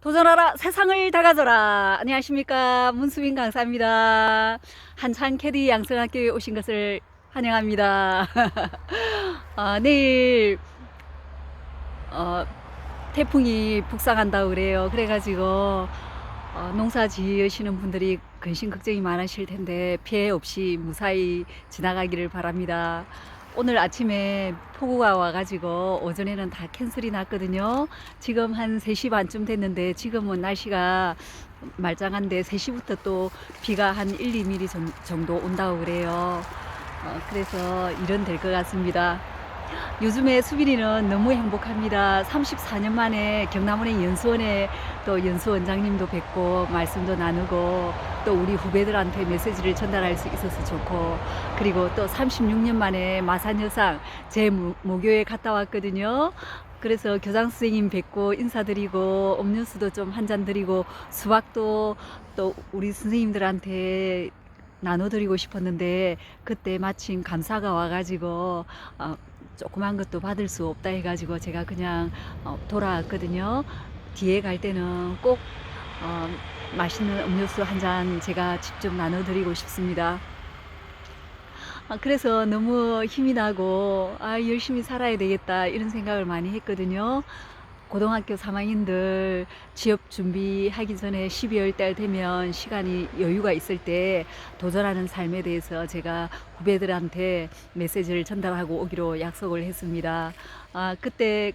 도전하라 세상을 다 가져라. 안녕하십니까. 문수민 강사입니다. 한산 캐디 양성학교에 오신 것을 환영합니다. 아, 내일 어, 태풍이 북상한다 그래요. 그래가지고 어, 농사 지으시는 분들이 근심 걱정이 많으실 텐데 피해 없이 무사히 지나가기를 바랍니다 오늘 아침에 폭우가 와가지고 오전에는 다 캔슬이 났거든요. 지금 한 3시 반쯤 됐는데 지금은 날씨가 말짱한데 3시부터 또 비가 한 1, 2mm 정- 정도 온다고 그래요. 어, 그래서 일은 될 것 같습니다. 요즘에 수빈이는 너무 행복합니다. 34년 만에 경남은행 연수원에 또 연수 원장님도 뵙고 말씀도 나누고 또 우리 후배들한테 메시지를 전달할 수 있어서 좋고 그리고 또 36년 만에 마산 여상 제 모- 모교에 갔다 왔거든요. 그래서 교장 선생님 뵙고 인사드리고 음료수도 좀 한 잔 드리고 수박도 또 우리 선생님들한테 나눠드리고 싶었는데 그때 마침 감사가 와가지고 어, 조그만 것도 받을 수 없다 해가지고 제가 그냥 어, 돌아왔거든요. 뒤에 갈 때는 꼭 어, 맛있는 음료수 한 잔 제가 직접 나눠드리고 싶습니다. 아, 그래서 너무 힘이 나고 아, 열심히 살아야 되겠다 이런 생각을 많이 했거든요. 고등학교 3학년들 취업 준비하기 전에 12월 달 되면 시간이 여유가 있을 때 도전하는 삶에 대해서 제가 후배들한테 메시지를 전달하고 오기로 약속을 했습니다. 아, 그때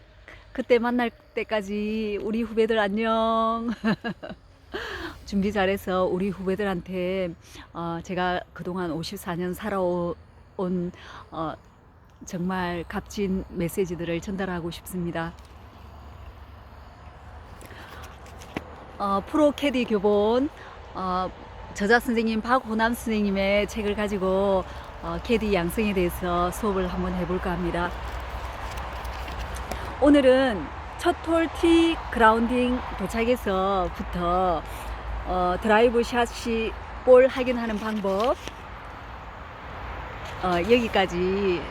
그때 만날 때까지 우리 후배들 안녕. 준비 잘해서 우리 후배들한테 어, 제가 그동안 54년 살아온 어, 정말 값진 메시지들을 전달하고 싶습니다. 어, 프로 캐디 교본 어, 저자 선생님 박호남 선생님의 책을 가지고 어, 캐디 양성에 대해서 수업을 한번 해볼까 합니다. 오늘은 첫톨티 그라운딩 도착해서부터 어, 드라이브 샷이 볼 확인하는 방법 어, 여기까지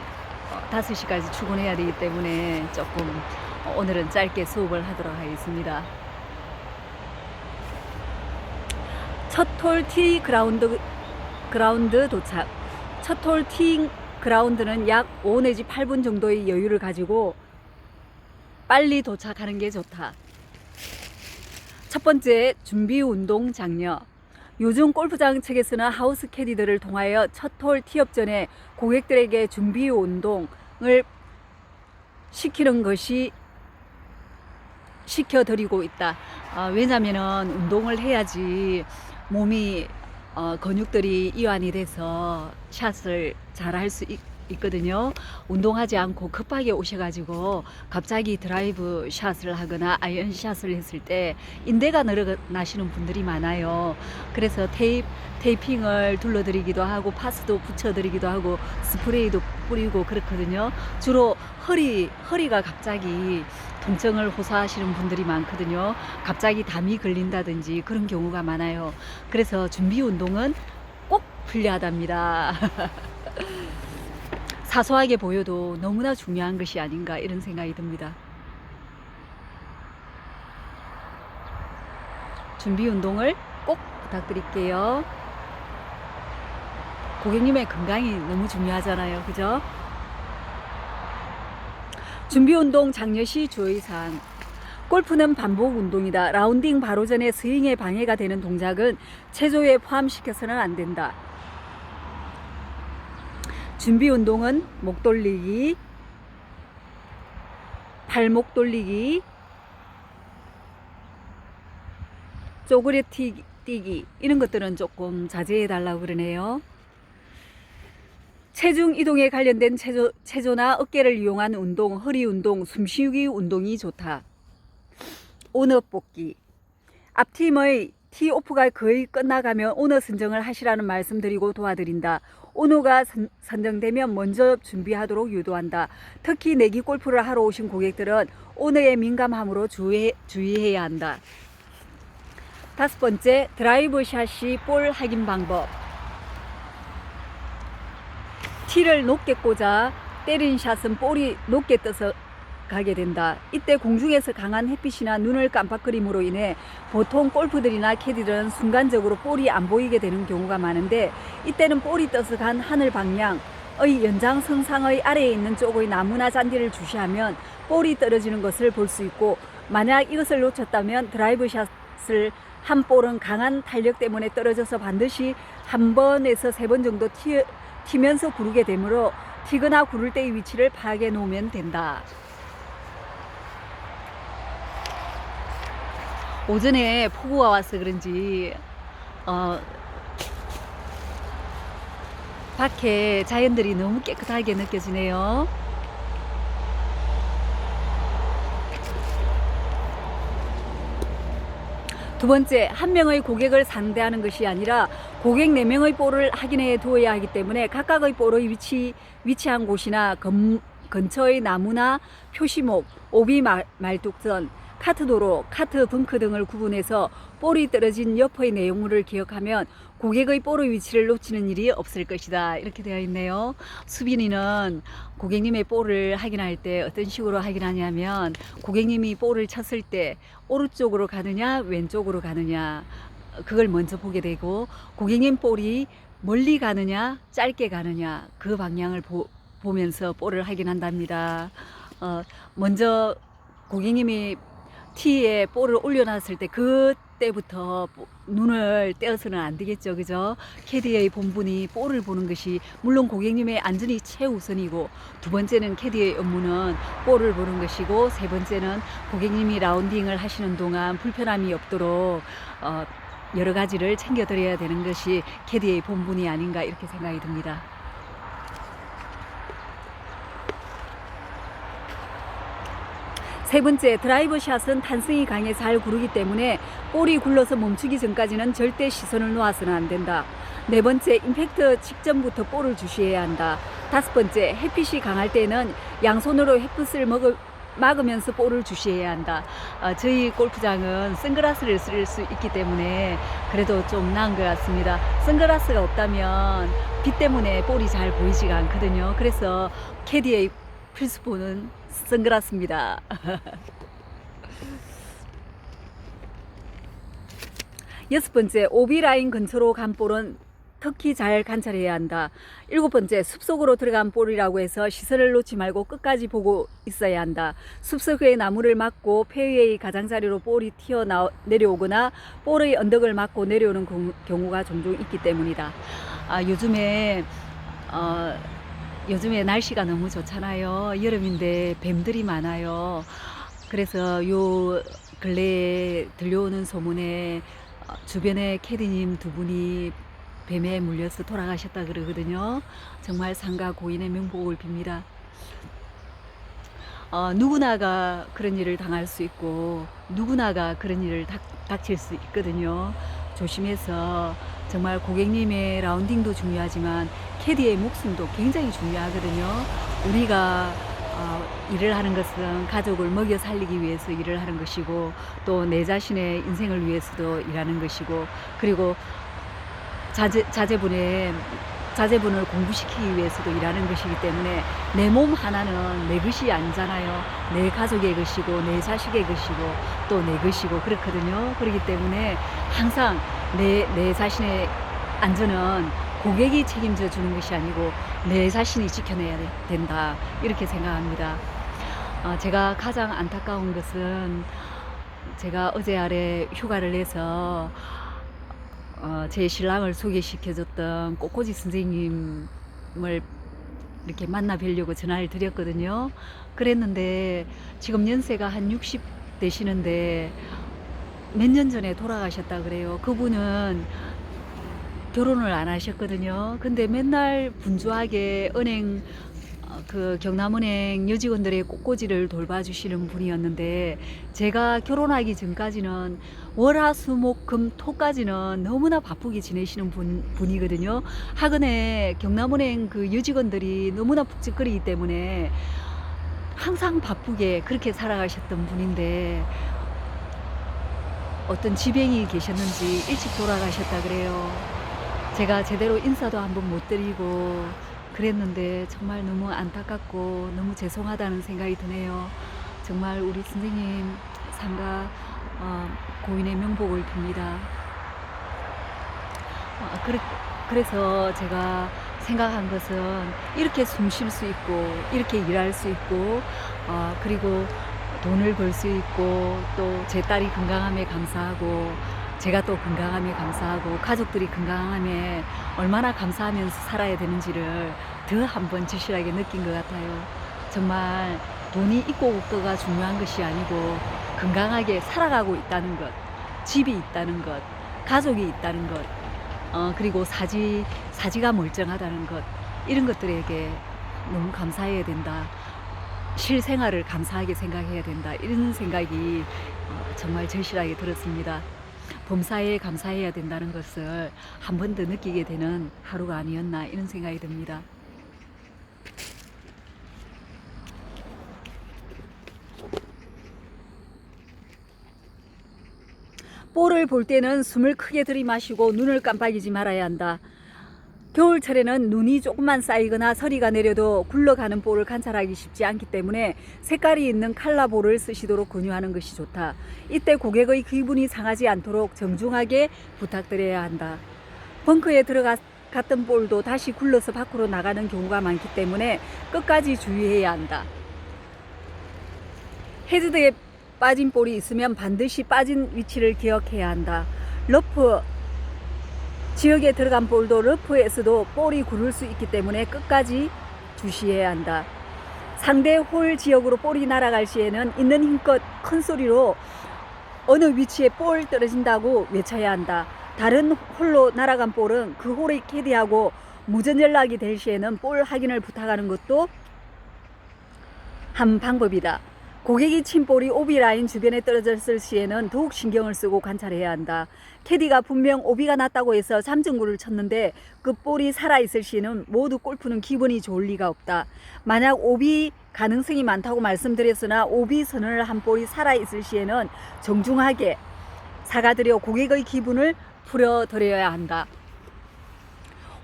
어, 5시까지 출근해야 되기 때문에 조금 어, 오늘은 짧게 수업을 하도록 하겠습니다. 첫톨티 그라운드 그라운드 도착. 첫톨티 그라운드는 약 5 내지 8분 정도의 여유를 가지고 빨리 도착하는 게 좋다. 첫 번째 준비 운동 장려. 요즘 골프장 측에서는 하우스 캐디들을 통하여 첫홀 티업 전에 고객들에게 준비 운동을 시키는 것이 시켜드리고 있다. 아, 왜냐면은 운동을 해야지 몸이 어, 근육들이 이완이 돼서 샷을 잘 할 수 있거든요. 운동하지 않고 급하게 오셔가지고 갑자기 드라이브 샷을 하거나 아이언 샷을 했을 때 인대가 늘어나시는 분들이 많아요. 그래서 테이프, 테이핑을 둘러드리기도 하고 파스도 붙여드리기도 하고 스프레이도 뿌리고 그렇거든요. 주로 허리, 허리가 갑자기 통증을 호소하시는 분들이 많거든요. 갑자기 담이 걸린다든지 그런 경우가 많아요. 그래서 준비 운동은 꼭 필요하답니다. 사소하게 보여도 너무나 중요한 것이 아닌가 이런 생각이 듭니다. 준비 운동을 꼭 부탁드릴게요. 고객님의 건강이 너무 중요하잖아요. 그죠? 준비 운동 장려 시 주의사항. 골프는 반복 운동이다. 라운딩 바로 전에 스윙에 방해가 되는 동작은 체조에 포함시켜서는 안 된다. 준비 운동은 목 돌리기, 발목 돌리기, 쪼그려 뛰기 이런 것들은 조금 자제해 달라고 그러네요. 체중 이동에 관련된 체조, 체조나 어깨를 이용한 운동, 허리 운동, 숨쉬기 운동이 좋다. 온업 뽑기. 앞팀의 티오프가 거의 끝나가면 오너 선정을 하시라는 말씀드리고 도와드린다. 오너가 선, 선정되면 먼저 준비하도록 유도한다. 특히 내기 골프를 하러 오신 고객들은 오너의 민감함으로 주의, 주의해야 한다. 다섯 번째, 드라이브 샷이 볼 확인 방법. 티를 높게 꽂아 때린 샷은 볼이 높게 떠서 가게 된다. 이때 공중에서 강한 햇빛이나 눈을 깜빡거림으로 인해 보통 골프들이나 캐디들은 순간적으로 볼이 안 보이게 되는 경우가 많은데 이때는 볼이 떠서 간 하늘 방향 의 연장선상의 아래에 있는 쪽의 나무나 잔디를 주시하면 볼이 떨어지는 것을 볼 수 있고 만약 이것을 놓쳤다면 드라이브 샷을 한 볼은 강한 탄력 때문에 떨어져서 반드시 한 번에서 세 번 정도 튀, 튀면서 구르게 되므로 튀거나 구를 때의 위치를 파악해 놓으면 된다. 오전에 폭우가 와서 그런지 어, 밖에 자연들이 너무 깨끗하게 느껴지네요. 두 번째, 한 명의 고객을 상대하는 것이 아니라 고객 네명의 볼을 확인해 두어야 하기 때문에 각각의 볼의 위치, 위치한 곳이나 건, 근처의 나무나 표시목, 오비 말, 말뚝선, 카트 도로, 카트 벙크 등을 구분해서 볼이 떨어진 옆의 내용물을 기억하면 고객의 볼의 위치를 놓치는 일이 없을 것이다. 이렇게 되어 있네요. 수빈이는 고객님의 볼을 확인할 때 어떤 식으로 확인하냐면 고객님이 볼을 쳤을 때 오른쪽으로 가느냐 왼쪽으로 가느냐 그걸 먼저 보게 되고 고객님 볼이 멀리 가느냐 짧게 가느냐 그 방향을 보, 보면서 볼을 확인한답니다. 어, 먼저 고객님이 티에 볼을 올려놨을 때 그 때부터 보- 눈을 떼어서는 안 되겠죠, 그죠? 캐디의 본분이 볼을 보는 것이 물론 고객님의 안전이 최우선이고 두 번째는 캐디의 업무는 볼을 보는 것이고 세 번째는 고객님이 라운딩을 하시는 동안 불편함이 없도록 어, 여러 가지를 챙겨드려야 되는 것이 캐디의 본분이 아닌가 이렇게 생각이 듭니다. 세 번째, 드라이버 샷은 탄성이 강해 잘 구르기 때문에 볼이 굴러서 멈추기 전까지는 절대 시선을 놓아서는 안 된다. 네 번째, 임팩트 직전부터 볼을 주시해야 한다. 다섯 번째, 햇빛이 강할 때는 양손으로 햇빛을 먹을, 막으면서 볼을 주시해야 한다. 어, 저희 골프장은 선글라스를 쓸 수 있기 때문에 그래도 좀 나은 것 같습니다. 선글라스가 없다면 빛 때문에 볼이 잘 보이지가 않거든요. 그래서 캐디의 필수본은 선글라스입니다. 여섯 번째, 오비 라인 근처로 간 볼은 특히 잘 관찰해야 한다. 일곱 번째, 숲속으로 들어간 볼이라고 해서 시선을 놓지 말고 끝까지 보고 있어야 한다. 숲속의 나무를 막고 페이의 가장자리로 볼이 튀어 내려오거나 볼의 언덕을 막고 내려오는 경- 경우가 종종 있기 때문이다. 아, 요즘에 어, 요즘에 날씨가 너무 좋잖아요. 여름인데 뱀들이 많아요. 그래서 요 근래에 들려오는 소문에 어, 주변에 캐디님 두 분이 뱀에 물려서 돌아가셨다 그러거든요. 정말 상가 고인의 명복을 빕니다. 어, 누구나가 그런 일을 당할 수 있고 누구나가 그런 일을 닥, 닥칠 수 있거든요. 조심해서 정말 고객님의 라운딩도 중요하지만 캐디의 목숨도 굉장히 중요하거든요. 우리가 어, 일을 하는 것은 가족을 먹여 살리기 위해서 일을 하는 것이고 또 내 자신의 인생을 위해서도 일하는 것이고 그리고 자제, 자제분의 자제분을 공부시키기 위해서도 일하는 것이기 때문에 내 몸 하나는 내 것이 아니잖아요. 내 가족의 것이고 내 자식의 것이고 또 내 것이고 그렇거든요. 그렇기 때문에 항상 내, 내 자신의 안전은 고객이 책임져 주는 것이 아니고 내 자신이 지켜내야 돼- 된다. 이렇게 생각합니다. 어, 제가 가장 안타까운 것은 제가 어제 아래 휴가를 내서 어, 제 신랑을 소개시켜줬던 꼬꼬지 선생님을 이렇게 만나 뵈려고 전화를 드렸거든요. 그랬는데 지금 연세가 한 60 되시는데 몇 년 전에 돌아가셨다 그래요. 그분은 결혼을 안 하셨거든요. 근데 맨날 분주하게 은행 어, 그 경남은행 여직원들의 꽃꽂이를 돌봐주시는 분이었는데 제가 결혼하기 전까지는 월화수목금 토까지는 너무나 바쁘게 지내시는 분, 분이거든요. 하근에 경남은행 그 여직원들이 너무나 북적거리기 때문에 항상 바쁘게 그렇게 살아가셨던 분인데 어떤 지병이 계셨는지 일찍 돌아가셨다 그래요. 제가 제대로 인사도 한 번 못 드리고 그랬는데 정말 너무 안타깝고 너무 죄송하다는 생각이 드네요. 정말 우리 선생님 상가 어, 고인의 명복을 빕니다. 어, 그래, 그래서 제가 생각한 것은 이렇게 숨 쉴 수 있고 이렇게 일할 수 있고 어, 그리고 돈을 벌 수 있고 또 제 딸이 건강함에 감사하고 제가 또 건강함에 감사하고 가족들이 건강함에 얼마나 감사하면서 살아야 되는지를 더 한번 절실하게 느낀 것 같아요. 정말 돈이 있고 없고가 중요한 것이 아니고 건강하게 살아가고 있다는 것, 집이 있다는 것, 가족이 있다는 것, 어, 그리고 사지, 사지가 멀쩡하다는 것, 이런 것들에게 너무 감사해야 된다. 실생활을 감사하게 생각해야 된다. 이런 생각이 어, 정말 절실하게 들었습니다. 범사에 감사해야 된다는 것을 한 번 더 느끼게 되는 하루가 아니었나 이런 생각이 듭니다. 볼을 볼 때는 숨을 크게 들이마시고 눈을 깜빡이지 말아야 한다. 겨울철에는 눈이 조금만 쌓이거나 서리가 내려도 굴러가는 볼을 관찰하기 쉽지 않기 때문에 색깔이 있는 칼라볼을 쓰시도록 권유하는 것이 좋다. 이때 고객의 기분이 상하지 않도록 정중하게 부탁드려야 한다. 벙커에 들어갔던 볼도 다시 굴러서 밖으로 나가는 경우가 많기 때문에 끝까지 주의해야 한다. 헤드에 빠진 볼이 있으면 반드시 빠진 위치를 기억해야 한다. 러프 지역에 들어간 볼도 러프에서도 볼이 구를 수 있기 때문에 끝까지 주시해야 한다. 상대 홀 지역으로 볼이 날아갈 시에는 있는 힘껏 큰 소리로 어느 위치에 볼 떨어진다고 외쳐야 한다. 다른 홀로 날아간 볼은 그 홀의 캐디하고 무전 연락이 될 시에는 볼 확인을 부탁하는 것도 한 방법이다. 고객이 친 볼이 오비 라인 주변에 떨어졌을 시에는 더욱 신경을 쓰고 관찰해야 한다. 캐디가 분명 오비가 났다고 해서 잠정구를 쳤는데 그 볼이 살아있을 시에는 모두 골프는 기분이 좋을 리가 없다. 만약 오비 가능성이 많다고 말씀드렸으나 오비 선언을 한 볼이 살아있을 시에는 정중하게 사과드려 고객의 기분을 풀어드려야 한다.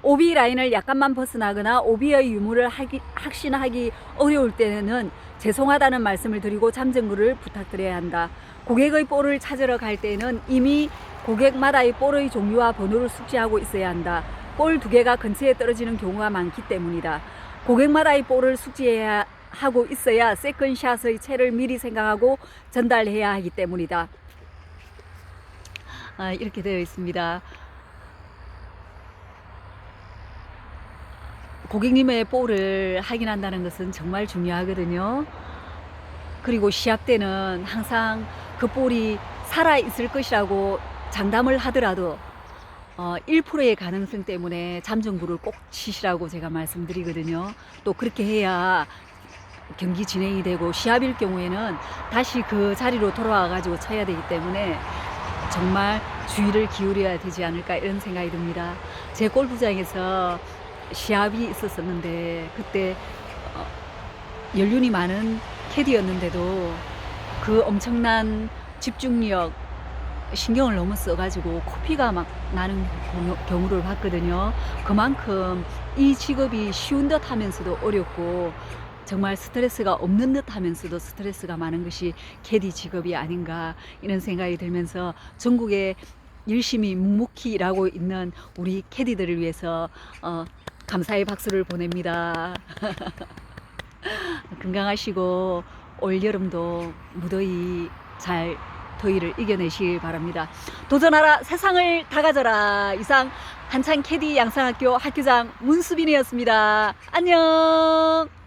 오비 라인을 약간만 벗어나거나 오비의 유무를 하기, 확신하기 어려울 때는 죄송하다는 말씀을 드리고 잠정구를 부탁드려야 한다. 고객의 볼을 찾으러 갈 때는 이미 고객마다의 볼의 종류와 번호를 숙지하고 있어야 한다. 볼 두 개가 근처에 떨어지는 경우가 많기 때문이다. 고객마다의 볼을 숙지해야 하고 있어야 세컨샷의 채를 미리 생각하고 전달해야 하기 때문이다. 아, 이렇게 되어 있습니다. 고객님의 볼을 확인한다는 것은 정말 중요하거든요. 그리고 시합 때는 항상 그 볼이 살아 있을 것이라고 장담을 하더라도 어, 1%의 가능성 때문에 잠정구를 꼭 치시라고 제가 말씀드리거든요. 또 그렇게 해야 경기 진행이 되고 시합일 경우에는 다시 그 자리로 돌아와 가지고 쳐야 되기 때문에 정말 주의를 기울여야 되지 않을까 이런 생각이 듭니다. 제 골프장에서 시합이 있었었는데 그때 어, 연륜이 많은 캐디였는데도 그 엄청난 집중력 신경을 너무 써가지고 코피가 막 나는 경우- 경우 를 봤거든요. 그만큼 이 직업이 쉬운 듯 하면서도 어렵고 정말 스트레스가 없는 듯 하면서도 스트레스가 많은 것이 캐디 직업이 아닌가 이런 생각이 들면서 전국에 열심히 묵묵히 일하고 있는 우리 캐디들을 위해서 어, 감사의 박수를 보냅니다. 건강하시고 올 여름도 무더위 잘 더위를 이겨내시길 바랍니다. 도전하라 세상을 다 가져라 이상 한창 캐디 양상학교 학교장 문수빈이었습니다. 안녕.